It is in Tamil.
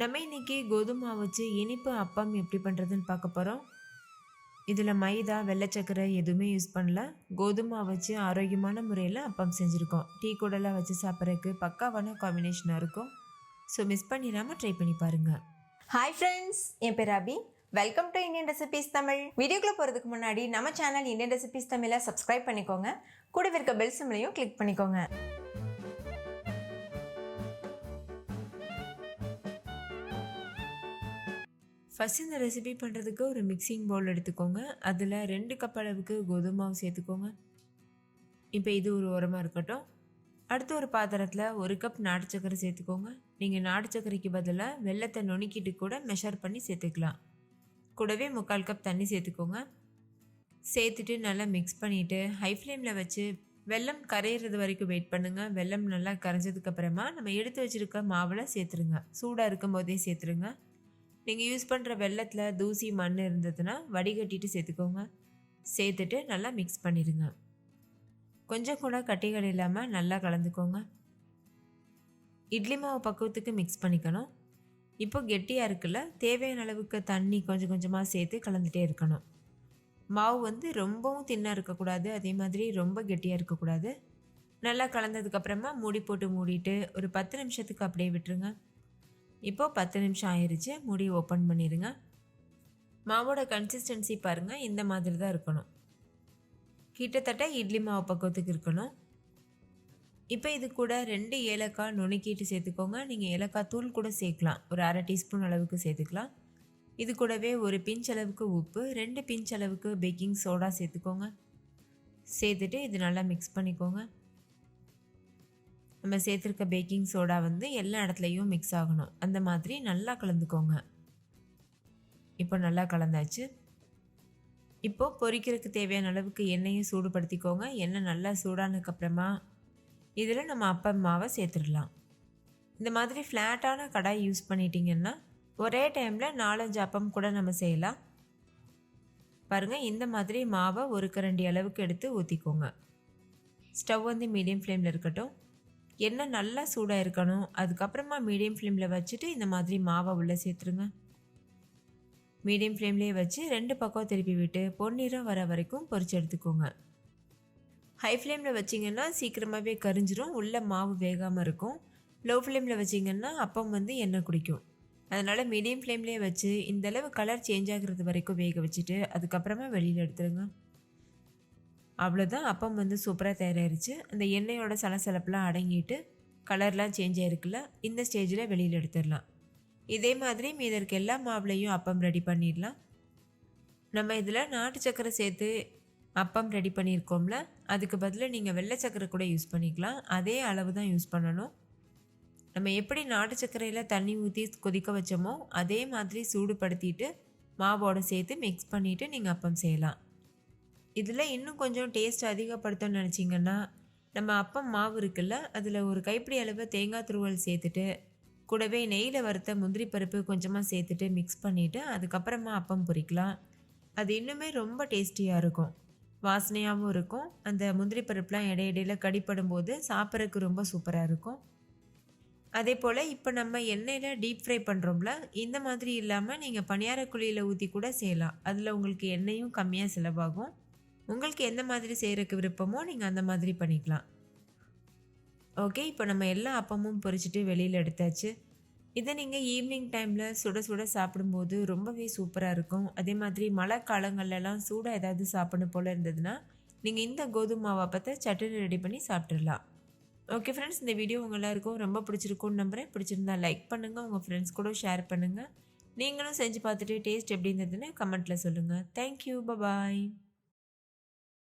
நம்ம இன்னைக்கு கோதுமை வச்சு இனிப்பு அப்பம் எப்படி பண்ணுறதுன்னு பார்க்க போகிறோம் இதில் மைதா வெள்ளை சக்கரை எதுவுமே யூஸ் பண்ணல. கோதுமை வச்சு ஆரோக்கியமான முறையில் அப்பம் செஞ்சுருக்கோம். டீ கூடலாம் வச்சு சாப்பிட்றதுக்கு பக்காவான காம்பினேஷனாக இருக்கும். ஸோ மிஸ் பண்ணிடாமல் ட்ரை பண்ணி பாருங்கள் ஹாய் ஃப்ரெண்ட்ஸ் என் பேர் Abhi welcome to Indian recipes Tamil வீடியோக்குள்ளே போகிறதுக்கு முன்னாடி நம்ம சேனல் இந்தியன் ரெசிபீஸ் தமிழை சப்ஸ்கிரைப் பண்ணிக்கோங்க. கூடவே இருக்க பெல் சிம்லையும் கிளிக் பண்ணிக்கோங்க. ஃபஸ்ட் இந்த ரெசிபி பண்ணுறதுக்கு ஒரு மிக்சிங் பவுல் எடுத்துக்கோங்க. அதில் ரெண்டு கப் அளவுக்கு கோதுமை மாவு சேர்த்துக்கோங்க. இப்போ இது ஒரு உரமாக இருக்கட்டும். அடுத்து ஒரு பாத்திரத்தில் ஒரு கப் நாட்டு சக்கரை சேர்த்துக்கோங்க. நீங்கள் நாட்டு சக்கரைக்கு பதிலாக வெள்ளத்தை நுணுக்கிட்டு கூட மெஷர் பண்ணி சேர்த்துக்கலாம். கூடவே முக்கால் கப் தண்ணி சேர்த்துக்கோங்க. சேர்த்துட்டு நல்லா மிக்ஸ் பண்ணிவிட்டு ஹை ஃப்ளேமில் வச்சு வெல்லம் கரையிறது வரைக்கும் வெயிட் பண்ணுங்கள் வெல்லம் நல்லா கரைஞ்சதுக்கப்புறமா நம்ம எடுத்து வச்சுருக்க மாவில் சேர்த்துருங்க. சூடாக இருக்கும் போதே சேர்த்துருங்க. நீங்கள் யூஸ் பண்ணுற வெள்ளத்தில் தூசி மண் இருந்ததுன்னா வடிகட்டிட்டு சேர்த்துக்கோங்க. சேர்த்துட்டு நல்லா மிக்ஸ் பண்ணிடுங்க. கொஞ்சம் கூட கட்டிகள் இல்லாமல் நல்லா கலந்துக்கோங்க. இட்லி மாவு பக்குவத்துக்கு மிக்ஸ் பண்ணிக்கணும். இப்போ கெட்டியாக இருக்குல்ல தேவையான அளவுக்கு தண்ணி கொஞ்சம் கொஞ்சமாக சேர்த்து கலந்துகிட்டே இருக்கணும். மாவு வந்து ரொம்பவும் தின்னாக இருக்கக்கூடாது அதே மாதிரி ரொம்ப கெட்டியாக இருக்கக்கூடாது. நல்லா கலந்ததுக்கப்புறமா மூடி போட்டு மூடிட்டு ஒரு பத்து நிமிஷத்துக்கு அப்படியே விட்டுருங்க. இப்போது பத்து நிமிஷம் ஆயிடுச்சு முடி ஓப்பன் பண்ணிடுங்க மாவோட கன்சிஸ்டன்சி பாருங்கள் இந்த மாதிரி தான் இருக்கணும். கிட்டத்தட்ட இட்லி மாவு பக்கத்துக்கு இருக்கணும். இப்போ இது கூட ரெண்டு ஏலக்காய் நுணுக்கிட்டு சேர்த்துக்கோங்க. நீங்கள் ஏலக்காய் தூள் கூட சேர்க்கலாம். ஒரு அரை டீஸ்பூன் அளவுக்கு சேர்த்துக்கலாம். இது கூடவே ஒரு பிஞ்ச் அளவுக்கு உப்பு ரெண்டு பிஞ்ச் அளவுக்கு பேக்கிங் சோடா சேர்த்துக்கோங்க. சேர்த்துட்டு இது நல்லா மிக்ஸ் பண்ணிக்கோங்க. நம்ம சேர்த்துருக்க பேக்கிங் சோடா வந்து எல்லா இடத்துலையும் மிக்ஸ் ஆகணும். அந்த மாதிரி நல்லா கலந்துக்கோங்க. இப்போ நல்லா கலந்தாச்சு. இப்போது பொரிக்கிறதுக்கு தேவையான அளவுக்கு எண்ணெயும் சூடுபடுத்திக்கோங்க. எண்ணெய் நல்லா சூடானதுக்கப்புறமா இதில் நம்ம அப்பம் மாவை சேர்த்துடலாம். இந்த மாதிரி ஃப்ளாட்டான கடாய் யூஸ் பண்ணிட்டீங்கன்னா ஒரே டைமில் நாலஞ்சு அப்பம் கூட நம்ம செய்யலாம். பாருங்கள் இந்த மாதிரி மாவை ஒரு கரண்டி அளவுக்கு எடுத்து ஊற்றிக்கோங்க ஸ்டவ் வந்து மீடியம் ஃப்ளேமில் இருக்கட்டும். எண்ணெய் நல்லா சூடாக இருக்கணும் அதுக்கப்புறமா மீடியம் ஃப்ளேமில் வச்சுட்டு இந்த மாதிரி மாவை உள்ளே சேர்த்துருங்க. மீடியம் ஃப்ளேம்லேயே வச்சு ரெண்டு பக்கம் திருப்பி விட்டு பொன்னிறம் வர வரைக்கும் பொறிச்சு எடுத்துக்கோங்க. ஹை ஃப்ளேமில் வச்சிங்கன்னா சீக்கிரமாகவே கரிஞ்சிரும். உள்ளே மாவு வேகாமல் இருக்கும். லோ ஃப்ளேமில் வச்சிங்கன்னா அப்பம் வந்து எண்ணெய் குடிக்கும். அதனால் மீடியம் ஃப்ளேம்லேயே வச்சு இந்தளவு கலர் சேஞ்ச் ஆகிறது வரைக்கும் வேக வச்சுட்டு அதுக்கப்புறமா வெளியில் எடுத்துருங்க. அவ்வளோதான் அப்பம் வந்து சூப்பராக தயாராகிருச்சு அந்த எண்ணெயோட சலசலப்பெலாம் அடங்கிட்டு கலர்லாம் சேஞ்ச் ஆகிருக்குல்ல இந்த ஸ்டேஜில் வெளியில் எடுத்துடலாம். இதே மாதிரி மீத இருக்க எல்லா மாவுலையும் அப்பம் ரெடி பண்ணிடலாம். நம்ம இதில் நாட்டு சக்கரை சேர்த்து அப்பம் ரெடி பண்ணியிருக்கோம்ல அதுக்கு பதிலாக நீங்கள் வெள்ளை சக்கரை கூட யூஸ் பண்ணிக்கலாம். அதே அளவு தான் யூஸ் பண்ணணும். நம்ம எப்படி நாட்டு சர்க்கரையில் தண்ணி ஊற்றி கொதிக்க வச்சோமோ அதே மாதிரி சூடுபடுத்திட்டு மாவோடு சேர்த்து மிக்ஸ் பண்ணிவிட்டு நீங்கள் அப்பம் செய்யலாம். இதில் இன்னும் கொஞ்சம் டேஸ்ட் அதிகப்படுத்தணும்னு நினச்சிங்கன்னா நம்ம அப்பம் மாவு இருக்குல்ல அதில் ஒரு கைப்பிடி அளவு தேங்காய் துருவல் சேர்த்துட்டு கூடவே நெய்யில் வறுத்த முந்திரி பருப்பு கொஞ்சமாக சேர்த்துட்டு மிக்ஸ் பண்ணிவிட்டு அதுக்கப்புறமா அப்பம் பொரிக்கலாம். அது இன்னுமே ரொம்ப டேஸ்டியாக இருக்கும். வாசனையாகவும் இருக்கும். அந்த முந்திரி பருப்புலாம் இடையிடையில் கடிப்படும் போது சாப்பிட்றதுக்கு ரொம்ப சூப்பராக இருக்கும். அதே போல் இப்போ நம்ம எண்ணெயில் டீப் ஃப்ரை பண்ணுறோம்ல இந்த மாதிரி இல்லாமல் நீங்கள் பணியார குழியில் ஊற்றி கூட செய்யலாம். அதில் உங்களுக்கு எண்ணெயும் கம்மியாக செலவாகும். உங்களுக்கு எந்த மாதிரி செய்கிறதுக்கு விருப்பமோ நீங்கள் அந்த மாதிரி பண்ணிக்கலாம். ஓகே இப்போ நம்ம எல்லா அப்பமும் பொறிச்சிட்டு வெளியில் எடுத்தாச்சு. இதை நீங்கள் ஈவினிங் டைமில் சுட சுட சாப்பிடும்போது ரொம்பவே சூப்பராக இருக்கும். அதே மாதிரி மழை காலங்கள்லலாம் சூடாக ஏதாவது சாப்பிடணும் போல் இருந்ததுன்னா நீங்கள் இந்த கோதுமை மாவை பற்ற சட்னி ரெடி பண்ணி சாப்பிட்றலாம் ஓகே ஃப்ரெண்ட்ஸ் இந்த வீடியோ உங்கள் எல்லாருக்கும் ரொம்ப பிடிச்சிருக்கும்னு நம்புகிறேன் பிடிச்சிருந்தா லைக் பண்ணுங்கள் உங்கள் ஃப்ரெண்ட்ஸ் கூட ஷேர் பண்ணுங்கள் நீங்களும் செஞ்சு பார்த்துட்டு டேஸ்ட் எப்படி இருந்ததுன்னு கமெண்ட்டில் சொல்லுங்கள் தேங்க்யூ பபாய்